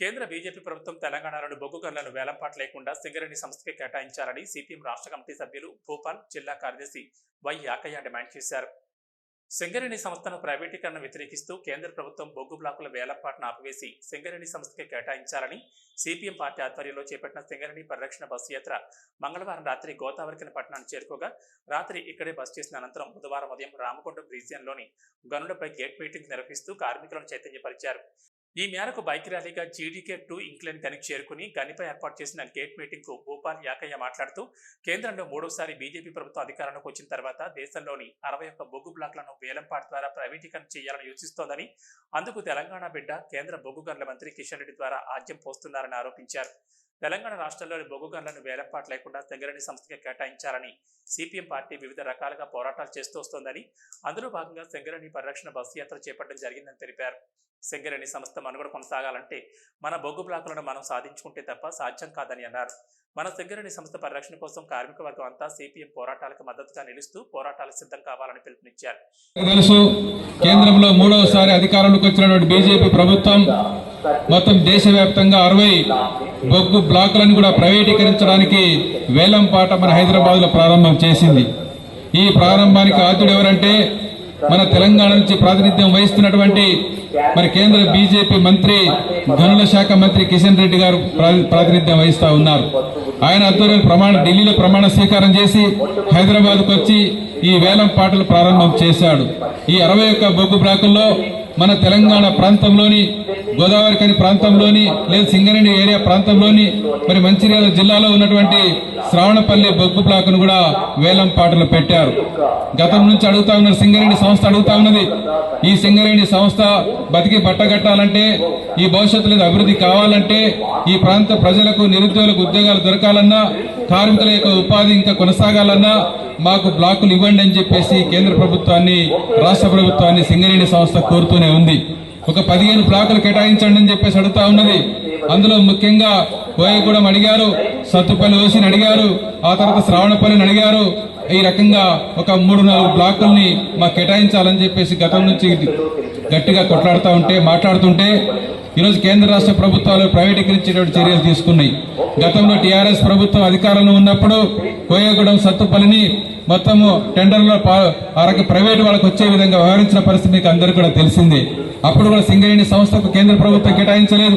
కేంద్ర బీజేపీ ప్రభుత్వం తెలంగాణలోని బొగ్గు గనులను వేలంపాట లేకుండా సింగరేణి సంస్థకి కేటాయించాలని సిపిఎం రాష్ట్ర కమిటీ సభ్యులు భూపాల్ జిల్లా కార్యదర్శి వై యాకయ్య డిమాండ్ చేశారు. సింగరేణి సంస్థను ప్రైవేటీకరణ వ్యతిరేకిస్తూ కేంద్ర ప్రభుత్వం బొగ్గు బ్లాకుల వేలంపాటను ఆపివేసి సింగరేణి సంస్థకి కేటాయించాలని సిపిఎం పార్టీ ఆధ్వర్యంలో చేపట్టిన సింగరేణి పరిరక్షణ బస్సు యాత్ర మంగళవారం రాత్రి గోదావరికన పట్టణాన్ని చేరుకోగా రాత్రి ఇక్కడే బస్ చేసిన అనంతరం బుధవారం ఉదయం రామకొండ రీజియన్లోని గనులపై గేట్ మీటింగ్ నిర్వహిస్తూ కార్మికులను చైతన్యపరిచారు. ఈ మేరకు బైక్ ర్యాలీగా జీడీకే టూ ఇంక్లైన్ గనికి చేరుకుని గనిపై ఏర్పాటు చేసిన గేట్ మీటింగ్కు భూపాల్ యాకయ్య మాట్లాడుతూ కేంద్రంలో మూడోసారి బీజేపీ ప్రభుత్వం అధికారంలోకి వచ్చిన తర్వాత దేశంలోని అరవై ఒక్క బొగ్గు బ్లాక్లను వేలంపాట్ ద్వారా ప్రైవేటీకరణ చేయాలని యోచిస్తోందని అందుకు తెలంగాణ బిడ్డ కేంద్ర బొగ్గు గనుల మంత్రి కిషన్ రెడ్డి ద్వారా ఆద్యం పోస్తున్నారని ఆరోపించారు. తెలంగాణ రాష్ట్రంలోని బొగ్గు గనులను వేలపాటు లేకుండా తెగరని సంస్థకి కేటాయించాలని సిపిఎం పార్టీ వివిధ రకాలుగా పోరాటాలు చేస్తూ వస్తోందని అందులో భాగంగా సింగరేణి పరిరక్షణ బస్సు యాత్ర చేపట్టడం జరిగిందని తెలిపారు. సింగరేణి సంస్థ మనుగడ కొనసాగాలంటే మన బొగ్గు బ్లాకులను మనం సాధించుకుంటే తప్ప సాధ్యం కాదని అన్నారు. మన సింగరేణి సంస్థ పరిరక్షణ కోసం కార్మిక వర్గం అంతా సిపిఎం పోరాటాలకు మద్దతుగా నిలుస్తూ పోరాటాలకు సిద్ధం కావాలని పిలుపునిచ్చారు. తెలుసు కేంద్రంలో మూడవసారి అధికారంలోకి వచ్చినటువంటి బీజేపీ ప్రభుత్వం మొత్తం దేశవ్యాప్తంగా అరవై బొగ్గు బ్లాకులను కూడా ప్రైవేటీకరించడానికి వేలం పాట మన హైదరాబాద్లో ప్రారంభం చేసింది. ఈ ప్రారంభానికి ఆద్యుడు ఎవరంటే మన తెలంగాణ నుంచి ప్రాతినిధ్యం వహిస్తున్నటువంటి మరి కేంద్ర బీజేపీ మంత్రి గనుల శాఖ మంత్రి కిషన్ రెడ్డి గారు ప్రా- ప్రాతినిధ్యం వహిస్తూ ఉన్నారు. ఆయన ఆధ్వర్యంలో ప్రమాణ ఢిల్లీలో ప్రమాణ స్వీకారం చేసి హైదరాబాద్కు వచ్చి ఈ వేలం పాటలు ప్రారంభం చేశాడు. ఈ అరవై ఒక్క బొగ్గు బ్లాకుల్లో మన తెలంగాణ ప్రాంతంలోని గోదావరి కని ప్రాంతంలోని లేదా సింగరేణి ఏరియా ప్రాంతంలోని మరి మంచిర్యాల జిల్లాలో ఉన్నటువంటి శ్రావణపల్లి బొగ్గు బ్లాక్ను కూడా వేలం పాటలు పెట్టారు. గతం నుంచి అడుగుతా ఉన్నారు సింగరేణి సంస్థ అడుగుతా ఉన్నది. ఈ సింగరేణి సంస్థ బతికి బట్టగట్టాలంటే ఈ భవిష్యత్తు లేదా అభివృద్ధి కావాలంటే ఈ ప్రాంత ప్రజలకు నిరుద్యోగులకు ఉద్యోగాలు దొరకాలన్నా కార్మికుల యొక్క ఉపాధి ఇంకా కొనసాగాలన్నా మాకు బ్లాకులు ఇవ్వండి అని చెప్పేసి కేంద్ర ప్రభుత్వాన్ని రాష్ట్ర ప్రభుత్వాన్ని సింగరేణి సంస్థ కోరుతూనే ఉంది. ఒక పదిహేను బ్లాకులు కేటాయించండి అని చెప్పేసి అడుగుతా ఉన్నది. అందులో ముఖ్యంగా కోయగూడెం అడిగారు సత్తుపల్లి ఓసిని అడిగారు ఆ తర్వాత శ్రావణపల్లిని అడిగారు. ఈ రకంగా ఒక మూడు నాలుగు బ్లాకుల్ని మాకు కేటాయించాలని చెప్పేసి గతం నుంచి గట్టిగా కొట్లాడుతూ ఉంటే మాట్లాడుతుంటే ఈరోజు కేంద్ర రాష్ట్ర ప్రభుత్వాలు ప్రైవేటీకరించేటువంటి చర్యలు తీసుకున్నాయి. గతంలో టీఆర్ఎస్ ప్రభుత్వం అధికారంలో ఉన్నప్పుడు కోయగూడెం సత్తుపల్లిని మొత్తము టెండర్లో పా- ప్రైవేట్ వాళ్ళకి వచ్చే విధంగా వ్యవహరించిన పరిస్థితి మీకు అందరికీ కూడా తెలిసిందే. అప్పుడు కూడా సింగరేణి సంస్థకు కేంద్ర ప్రభుత్వం కేటాయించలేదు.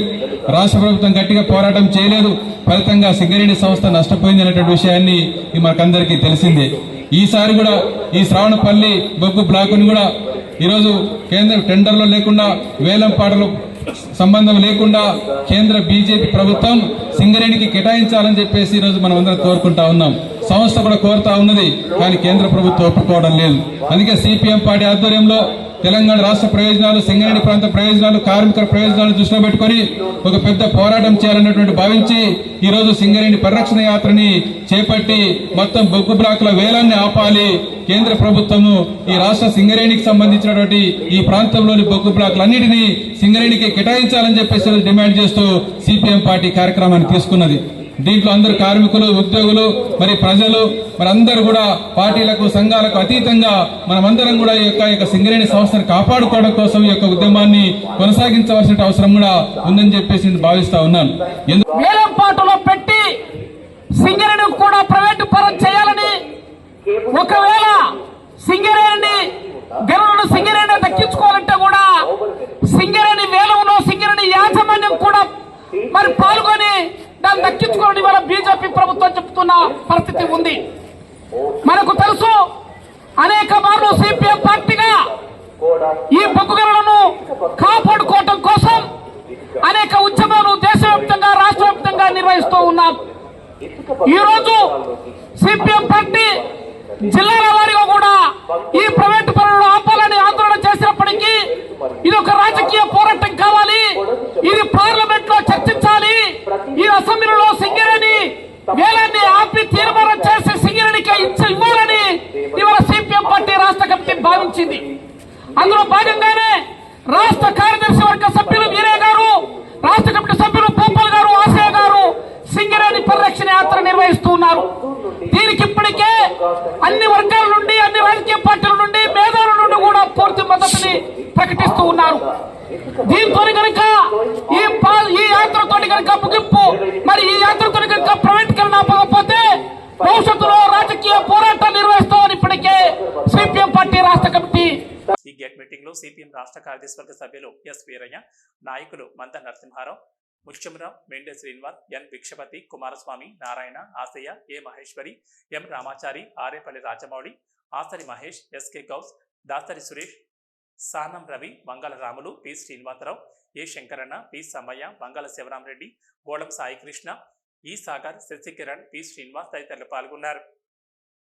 రాష్ట్ర ప్రభుత్వం గట్టిగా పోరాటం చేయలేదు. ఫలితంగా సింగరేణి సంస్థ నష్టపోయింది అనేటువంటి విషయాన్ని ఇది మనకందరికీ తెలిసిందే. ఈసారి కూడా ఈ శ్రావణపల్లి బొగ్గు బ్లాకుని కూడా ఈరోజు కేంద్ర టెండర్లో లేకుండా వేలం పాటలు సంబంధం లేకుండా కేంద్ర బీజేపీ ప్రభుత్వం సింగరేణికి కేటాయించాలని చెప్పేసి ఈరోజు మనం అందరం కోరుకుంటా ఉన్నాం. సంస్థ కూడా కోరుతా ఉన్నది కానీ కేంద్ర ప్రభుత్వం ఒప్పుకోవడం లేదు. అందుకే సిపిఎం పార్టీ ఆధ్వర్యంలో తెలంగాణ రాష్ట్ర ప్రయోజనాలు సింగరేణి ప్రాంత ప్రయోజనాలు కార్మికుల ప్రయోజనాలు దృష్టిలో పెట్టుకొని ఒక పెద్ద పోరాటం చేయాలన్నటువంటి భావించి ఈరోజు సింగరేణి పరిరక్షణ యాత్రని చేపట్టి మొత్తం బొగ్గు బ్లాకుల వేలాన్ని ఆపాలి. కేంద్ర ప్రభుత్వము ఈ రాష్ట్ర సింగరేణికి సంబంధించినటువంటి ఈ ప్రాంతంలోని బొగ్గు బ్లాకులన్నింటినీ సింగరేణికి కేటాయించాలని చెప్పేసి డిమాండ్ చేస్తూ సిపిఎం పార్టీ కార్యక్రమాన్ని తీసుకున్నది. దీంట్లో అందరు కార్మికులు ఉద్యోగులు మరి ప్రజలు మరి అందరూ కూడా పార్టీలకు సంఘాలకు అతీతంగా మనమందరం కూడా ఈ యొక్క ఈ యొక్క సింగరేణి సంస్థను కాపాడుకోవడం కోసం ఈ యొక్క ఉద్యమాన్ని కొనసాగించవలసిన అవసరం కూడా ఉందని చెప్పేసి నేను భావిస్తా ఉన్నాను. ఎందు- పెట్టి సింగరేణి కూడా ప్రైవేటు పరం చేయాలని ఒకవేళ సింగరేణి గనులను సింగరేణి దక్కించుకోవాలంటే కూడా సింగరేణి వేలంలో సింగరేణి యాజమాన్యం కూడా మరి పాల్గొని దాన్ని దక్కించుకోవాలని ఇవాళ బీజేపీ ప్రభుత్వం పరిస్థితి ఉంది. మనకు తెలుసు అనేక మార్లు సిపిఎం పార్టీగా ఈ బొగ్గు కాపాడుకోవటం కోసం అనేక ఉద్యమాలు దేశవ్యాప్తంగా రాష్ట్ర వ్యాప్తంగా నిర్వహిస్తూ ఉన్నాం. ఈ రోజు సిపిఎం పార్టీ జిల్లాల వారిగా కూడా పార్టీ తీర్మానం చేసి సింగరేణిక ఇవ్వాలని ఇవాళ సిపిఎం పార్టీ రాష్ట్ర కమిటీ భావించింది. అందులో భాగంగానే రాష్ట్ర కార్యదర్శి వర్గ సభ్యులు వీరే గారు రాష్ట్ర కమిటీ సభ్యులు భూపాల్ గారు ఆశయ గారు సింగరేణి పరిరక్షణ యాత్ర నిర్వహిస్తున్నారు దీనికి ఇప్పటికే అన్ని వర్గాల నుండి అన్ని రాజకీయ పార్టీల నుండి మేధావుల నుండి కూడా పూర్తి మద్దతుని ప్రకటిస్తూ ఉన్నారు. దీంతో కనుక ఈ ఈ యాత్రతో కనుక ముగింపు మరి ఈ యాత్రతో కనుక ప్రైవేటీకరణ భవిష్యత్తులో రాజకీయ పోరాటం నిర్వహిస్తామని ఇప్పటికే సిపిఎం పార్టీ రాష్ట్ర కమిటీ ఈ గెట్ మీటింగ్లో సిపిఎం రాష్ట్ర కార్యదర్శి సభ్యులు ఎస్ వీరయ్య నాయకులు Manda Narasimharao Mukhyamarao Mende Srinivas N Bhikshapathi Kumaraswamy Narayana Ashaiah A Maheshwari M Ramachari Arepalli Rajamouli Asari Mahesh S K Gouse Dasari Suresh Sanam Ravi Mangala Ramulu P Srinivasarao A Shankaranna P Sammaiah Mangala Shivaramareddy గోళం సాయికృష్ణ ఈ Sagar Sasikiran P Srinivas తదితరులు పాల్గొన్నారు.